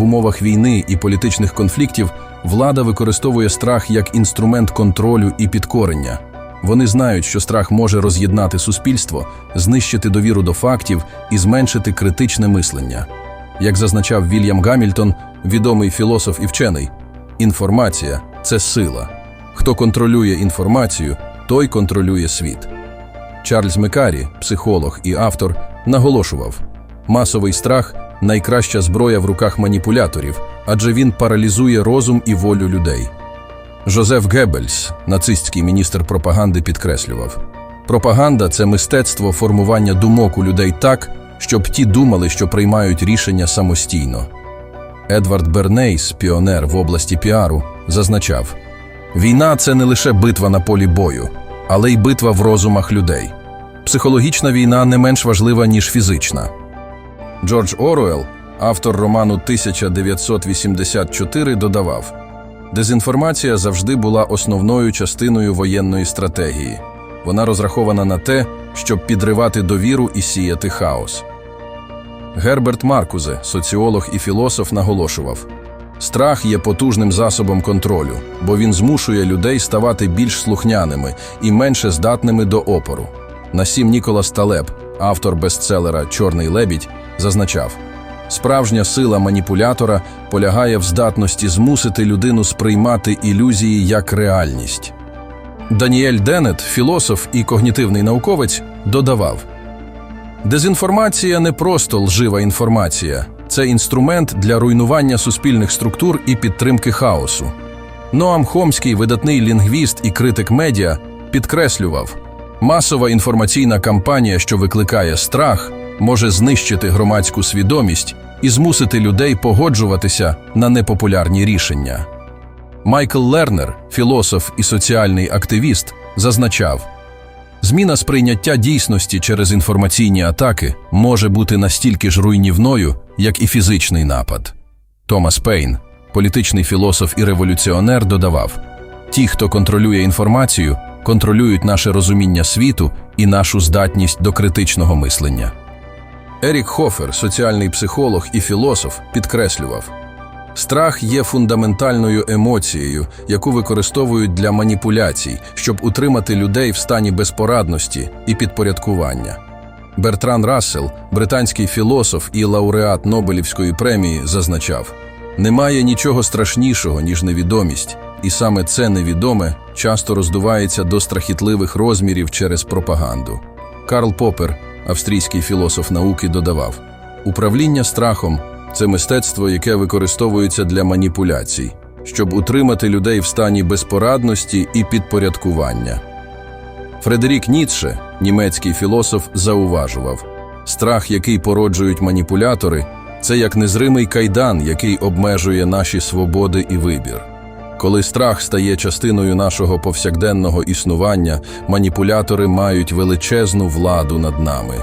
в умовах війни і політичних конфліктів влада використовує страх як інструмент контролю і підкорення. Вони знають, що страх може роз'єднати суспільство, знищити довіру до фактів і зменшити критичне мислення. Як зазначав Вільям Гамільтон, відомий філософ і вчений, інформація це сила. Хто контролює інформацію, той контролює світ. Чарльз Мекарі, психолог і автор, наголошував: масовий страх найкраща зброя в руках маніпуляторів, адже він паралізує розум і волю людей. Жозеф Геббельс, нацистський міністр пропаганди, підкреслював: пропаганда це мистецтво формування думок у людей так, щоб ті думали, що приймають рішення самостійно. Едвард Бернейс, піонер в області піару, зазначав: війна це не лише битва на полі бою, але й битва в розумах людей. Психологічна війна не менш важлива, ніж фізична. Джордж Оруел, автор роману 1984, додавав: дезінформація завжди була основною частиною воєнної стратегії. Вона розрахована на те, щоб підривати довіру і сіяти хаос. Герберт Маркузе, соціолог і філософ, наголошував: страх є потужним засобом контролю, бо він змушує людей ставати більш слухняними і менше здатними до опору. Насім Ніколас Талеб, автор бестселера Чорний лебідь, зазначав: справжня сила маніпулятора полягає в здатності змусити людину сприймати ілюзії як реальність. Даніель Денет, філософ і когнітивний науковець, додавав: Дезінформація не просто лжива інформація, це інструмент для руйнування суспільних структур і підтримки хаосу. Ноам Хомський, видатний лінгвіст і критик медіа, підкреслював, масова інформаційна кампанія, що викликає страх, може знищити громадську свідомість і змусити людей погоджуватися на непопулярні рішення. Майкл Лернер, філософ і соціальний активіст, зазначав, Зміна сприйняття дійсності через інформаційні атаки може бути настільки ж руйнівною, як і фізичний напад. Томас Пейн, політичний філософ і революціонер, додавав: ті, хто контролює інформацію, контролюють наше розуміння світу і нашу здатність до критичного мислення. Ерік Хофер, соціальний психолог і філософ, підкреслював: Страх є фундаментальною емоцією, яку використовують для маніпуляцій, щоб утримати людей в стані безпорадності і підпорядкування. Бертран Рассел, британський філософ і лауреат Нобелівської премії, зазначав: немає нічого страшнішого, ніж невідомість, і саме це невідоме часто роздувається до страхітливих розмірів через пропаганду. Карл Попер, австрійський філософ науки, додавав: управління страхом це мистецтво, яке використовується для маніпуляцій, щоб утримати людей в стані безпорадності і підпорядкування. Фредерік Ніцше, німецький філософ, зауважував: страх, який породжують маніпулятори, це як незримий кайдан, який обмежує наші свободи і вибір. Коли страх стає частиною нашого повсякденного існування, маніпулятори мають величезну владу над нами.